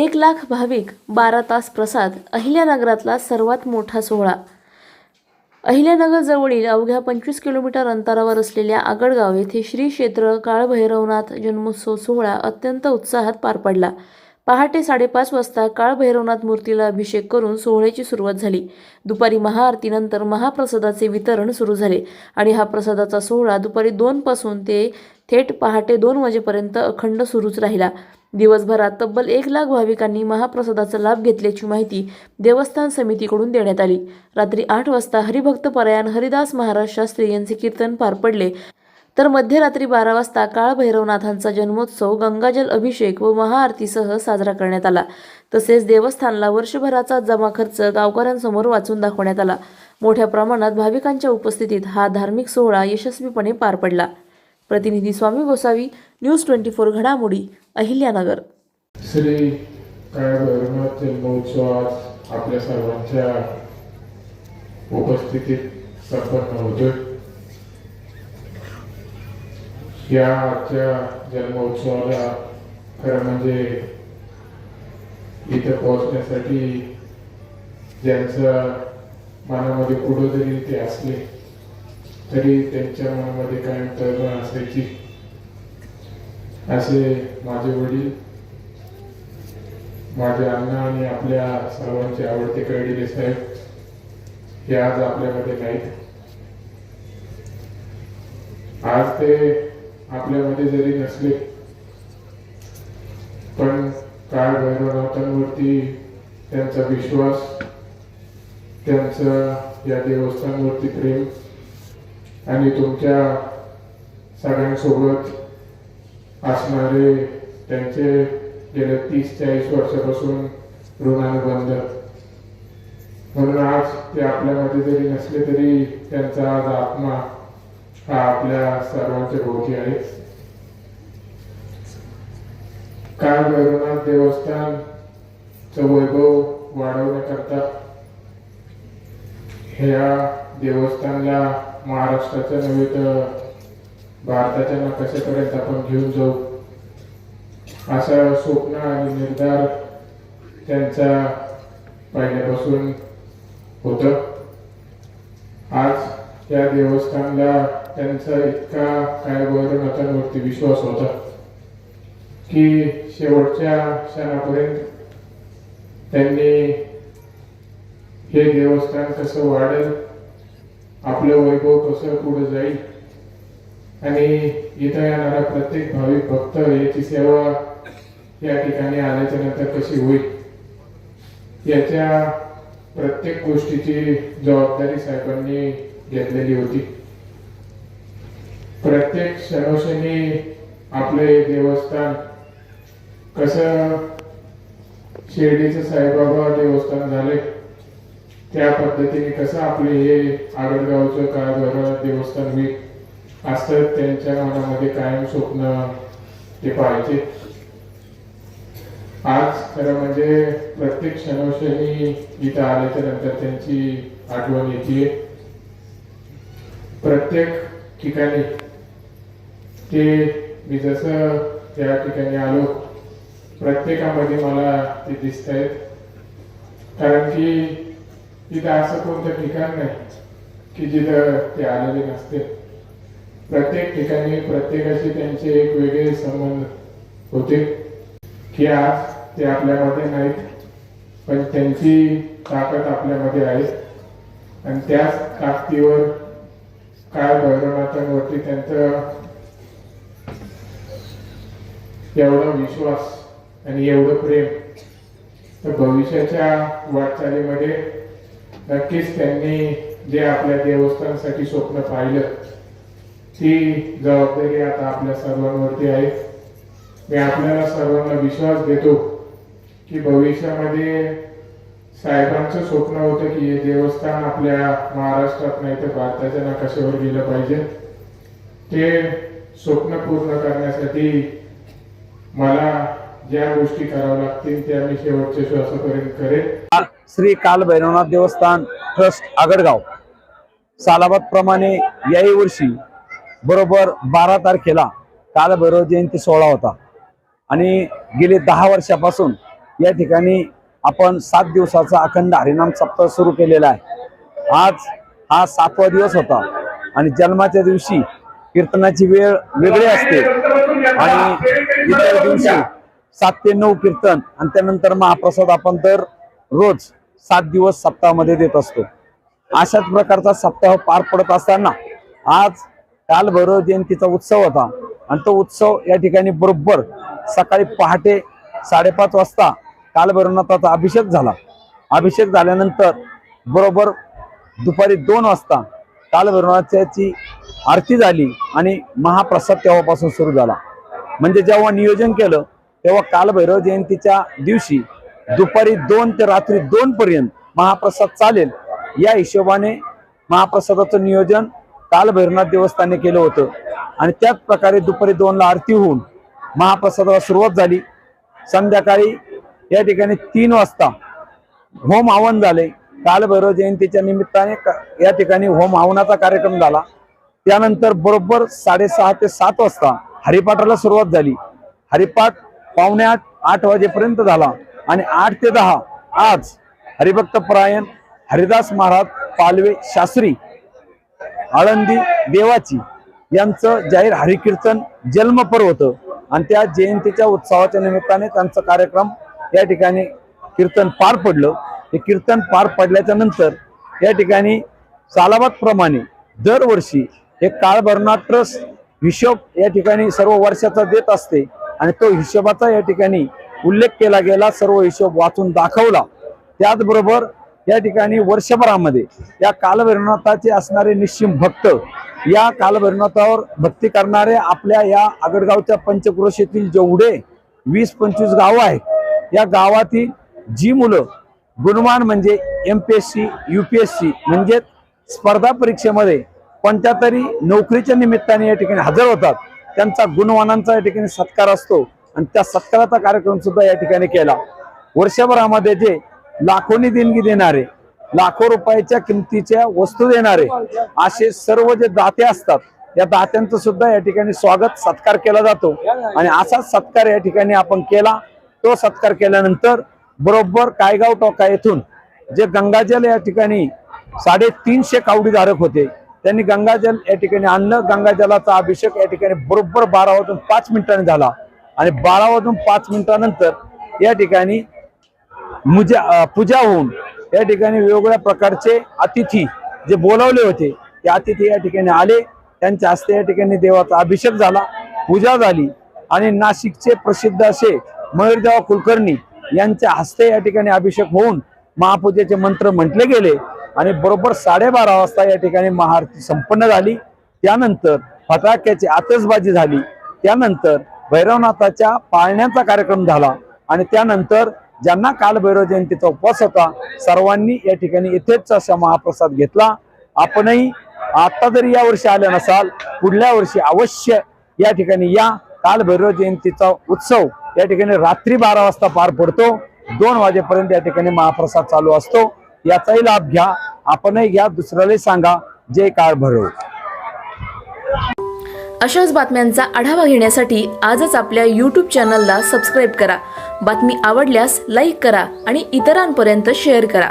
एक लाख भाविक बारा तास प्रसाद अहिल्यानगरातला सर्वात मोठा सोहळा. अहिल्यानगर जवळील अवघ्या पंचवीस किलोमीटर अंतरावर असलेल्या आगडगाव येथे श्री क्षेत्र काळभैरवनाथ जन्मोत्सव सोहळा अत्यंत उत्साहात पार पडला. पहाटे साडेपाच वाजता काळभैरवनाथ मूर्तीला अभिषेक करून सोहळ्याची सुरुवात झाली. दुपारी महाआरतीनंतर महाप्रसादाचे वितरण सुरू झाले आणि हा प्रसादाचा सोहळा दुपारी दोनपासून ते थेट पहाटे दोन वाजेपर्यंत अखंड सुरूच राहिला. दिवसभरात तब्बल एक लाख भाविकांनी महाप्रसादाचा लाभ घेतल्याची माहिती देवस्थान समितीकडून देण्यात आली. रात्री आठ वाजता हरिभक्त परायण हरिदास महाराज शास्त्री यांचे कीर्तन पार पडले. तर मध्यरात्री बारा वाजता काळभैरवनाथांचा जन्मोत्सव गंगाजल अभिषेक व महाआरतीसह साजरा करण्यात आला. तसेच देवस्थानला वर्षभराचा जमा खर्च गावकऱ्यांसमोर वाचून दाखवण्यात आला. मोठ्या प्रमाणात भाविकांच्या उपस्थितीत हा धार्मिक सोहळा यशस्वीपणे पार पडला. प्रतिनिधी Swami Gosavi news twenty four घडामोडी अहिल्यानगर. श्री काळभैरवनाथ जन्मोत्सव आज आपल्या सर्वांच्या उपस्थितीत संपन्न होतोय. या आजच्या जन्मोत्सवाला खरं म्हणजे इथं पोहोचण्यासाठी ज्यांचं मनामध्ये कुठंतरी ते असले तरी त्यांच्या मनामध्ये कायम तळमळ असायची. असे माझे वडील माझे अण्णा आणि आपल्या सर्वांचे आवडते कैडिले साहेब हे आज आपल्यामध्ये नाहीत. आज ते आपल्यामध्ये जरी नसले पण काळ भैरवनाथांवरती त्यांचा विश्वास त्यांचं या देवस्थानवरती प्रेम आणि तुमच्या सगळ्यांसोबत असणारे त्यांचे गेल्या तीस चाळीस वर्षापासून ऋणानुबंध. म्हणून आज ते आपल्यामध्ये जरी नसले तरी त्यांचा आज आत्मा हा आपल्या सर्वांच्या भोवती आहे काळ भैरवनाथ देवस्थानचं वैभव वाढवण्याकरता ह्या देवस्थानला महाराष्ट्राच्या नव्हे तर भारताच्या नकाशापर्यंत आपण घेऊन जाऊ. असा स्वप्न आणि निर्धार त्यांचा पहिल्यापासून होत. आज या देवस्थानला त्यांचा इतका काय नात्यांवरती विश्वास होता की शेवटच्या क्षणापर्यंत त्यांनी हे देवस्थान कसं वाढेल आपलं वैभव कसं पुढे जाईल आणि इथं येणारा प्रत्येक भाविक भक्त याची सेवा या ठिकाणी आल्याच्यानंतर कशी होईल याच्या प्रत्येक गोष्टीची जबाबदारी साहेबांनी घेतलेली होती प्रत्येक क्षणोक्षणी आपले देवस्थान. कसं शिर्डीचं साईबाबा देवस्थान झाले त्या पद्धतीने कसं आपले हे आगडगावचं काळभैरवनाथ देवस्थान मी असं त्यांच्या मनामध्ये कायम स्वप्न ते पाहायचे. आज खरं म्हणजे प्रत्येक क्षणोक्षणी इथं आल्याच्यानंतर त्यांची आठवण येते प्रत्येक ठिकाणी ते मी जसं त्या ठिकाणी आलो प्रत्येकामध्ये मला ते दिसत आहेत कारण की तिथं असं कोणतं ठिकाण नाही की जिथं ते आलेले नसते. प्रत्येक ठिकाणी प्रत्येकाशी त्यांचे एक वेगळे संबंध होते. की आज ते आपल्यामध्ये नाहीत पण त्यांची ताकद आपल्यामध्ये आहे. आणि त्याच ताकदीवर काय भैरवनाथांवरती त्यांचं एवढा विश्वास आणि एवढं प्रेम तर भविष्याच्या वाटचालीमध्ये नक्कीच त्यांनी जे आपल्या देवस्थानासाठी स्वप्न पाहिलं ती जबाबदारी आता आपल्या सर्वांवरती आहे. मी आपल्याला सर्वांना विश्वास देतो की भविष्यामध्ये साहेबांचं स्वप्न होतं की हे देवस्थान आपल्या महाराष्ट्रात नाही तर भारताच्या नकाशावर गेलं पाहिजे. ते स्वप्न पूर्ण करण्यासाठी मला ज्या गोष्टी कराव्या लागतील त्या मी शेवटच्या श्वासापर्यंत करेन. श्री काल भैरवनाथ देवस्थान ट्रस्ट आगडगाव. सालाबाद प्रमाणे याही वर्षी बरोबर बारा तारखेला काल भैरव जयंती सोहळा होता. आणि गेले दहा वर्षापासून या ठिकाणी आपण सात दिवसाचा अखंड हरिनाम सप्ताह सुरू केलेला आहे. आज हा सातवा दिवस होता आणि जन्माच्या दिवशी कीर्तनाची वेळ वेगळी असते. आणि इतर दिवशी सात ते नऊ कीर्तन आणि त्यानंतर महाप्रसाद आपण तर रोज सात दिवस सप्ताहामध्ये देत असतो. अशाच प्रकारचा सप्ताह पार पडत असताना आज काल भैरव जयंतीचा उत्सव होता. आणि तो उत्सव या ठिकाणी बरोबर सकाळी पहाटे साडेपाच वाजता कालभैरवनाथाचा अभिषेक झाला. अभिषेक झाल्यानंतर बरोबर दुपारी दोन वाजता कालभैरवनाथाची आरती झाली आणि महाप्रसाद तेव्हापासून सुरू झाला. म्हणजे जेव्हा नियोजन केलं तेव्हा कालभैरव जयंतीच्या दिवशी दुपारी दोन ते रात्री दोन पर्यंत महाप्रसाद चालेल. या हिशोबाने महाप्रसादाचं नियोजन कालभैरवनाथ देवस्थाने केलं होतं. आणि त्याच प्रकारे दुपारी दोनला आरती होऊन महाप्रसादाला सुरुवात झाली. संध्याकाळी या ठिकाणी तीन वाजता होम हवन झाले. कालभैरव जयंतीच्या निमित्ताने या ठिकाणी होम हवनाचा कार्यक्रम झाला. त्यानंतर बरोबर साडेसहा ते सात वाजता हरिपाठाला सुरुवात झाली. हरिपाठ पावणे आठ आठ वाजेपर्यंत झाला आणि आठ ते दहा आज हरिभक्त परायण हरिदास महाराज पालवे शास्त्री आळंदी देवाची यांचं जाहीर हरिकीर्तन जन्मपर होतं. आणि त्या जयंतीच्या उत्सवाच्या निमित्ताने त्यांचा कार्यक्रम या ठिकाणी कीर्तन पार पडलं. हे कीर्तन पार पडल्याच्या नंतर या ठिकाणी सालाबाद प्रमाणे दरवर्षी एक काळभरणा ट्रस्ट हिशोब या ठिकाणी सर्व वर्षाचा देत असते आणि तो हिशोबाचा या ठिकाणी उल्लेख केला गेला सर्व हिशोब वाचून दाखवला. त्याचबरोबर या ठिकाणी वर्षभरामध्ये या कालभैरवनाथाचे असणारे निश्चिम भक्त या कालभैरवनाथावर भक्ती करणारे आपल्या या आगडगावच्या पंचक्रोशीतील जेवढे वीस पंचवीस गावं आहेत या गावातील जी मुलं गुणवान म्हणजे M P S C U P S C म्हणजेच स्पर्धा परीक्षेमध्ये कोणत्या तरी नोकरीच्या निमित्ताने या ठिकाणी हजर होतात. त्यांचा गुणवानांचा या ठिकाणी सत्कार असतो आणि त्या सत्काराचा कार्यक्रम सुद्धा या ठिकाणी केला. वर्षभरामध्ये जे लाखोनी देणगी देणारे लाखो रुपयाच्या किमतीच्या वस्तू देणारे असे सर्व जे दाते असतात या दात्यांचं सुद्धा या ठिकाणी स्वागत सत्कार केला जातो. आणि असाच सत्कार या ठिकाणी आपण केला. तो सत्कार केल्यानंतर बरोबर कायगाव टोका येथून जे गंगाजल या ठिकाणी साडेतीनशे कावडीधारक होते त्यांनी गंगाजल या ठिकाणी आणलं. गंगाजलाचा अभिषेक या ठिकाणी बरोबर बारा वाजून पाच मिनिटांनी झाला. आणि बारा वाजून पाच मिनिटानंतर या ठिकाणी मुजा पूजा होऊन या ठिकाणी वेगवेगळ्या प्रकारचे अतिथी जे बोलावले होते ते अतिथी या ठिकाणी आले. त्यांच्या हस्ते या ठिकाणी देवाचा अभिषेक झाला पूजा झाली. आणि नाशिकचे प्रसिद्ध असे मयूरदेवा कुलकर्णी यांच्या हस्ते या ठिकाणी अभिषेक होऊन महापूजेचे मंत्र म्हटले गेले. आणि बरोबर साडेबारा वाजता या ठिकाणी महाआरती संपन्न झाली. त्यानंतर फटाक्याची आतषबाजी झाली. त्यानंतर भैरवनाथाच्या पाळण्याचा कार्यक्रम झाला आणि त्यानंतर ज्यांना काल भैरव जयंतीचा उपवास होता सर्वांनी या ठिकाणी येथेच असा महाप्रसाद घेतला. आपणही आता जरी या वर्षी आले नसाल पुढल्या वर्षी अवश्य या ठिकाणी या काल भैरव जयंतीचा उत्सव या ठिकाणी रात्री बारा वाजता पार पडतो. दोन वाजेपर्यंत या ठिकाणी महाप्रसाद चालू असतो. याचाही लाभ घ्या. आपणही घ्या दुसऱ्यालाही सांगा जे काळ भरव. अशाच बातम्यांचा आढावा घेण्यासाठी आजच आपल्या यूट्यूब चॅनलला सबस्क्राईब करा. बातमी आवडल्यास लाईक करा आणि इतरांपर्यंत शेअर करा.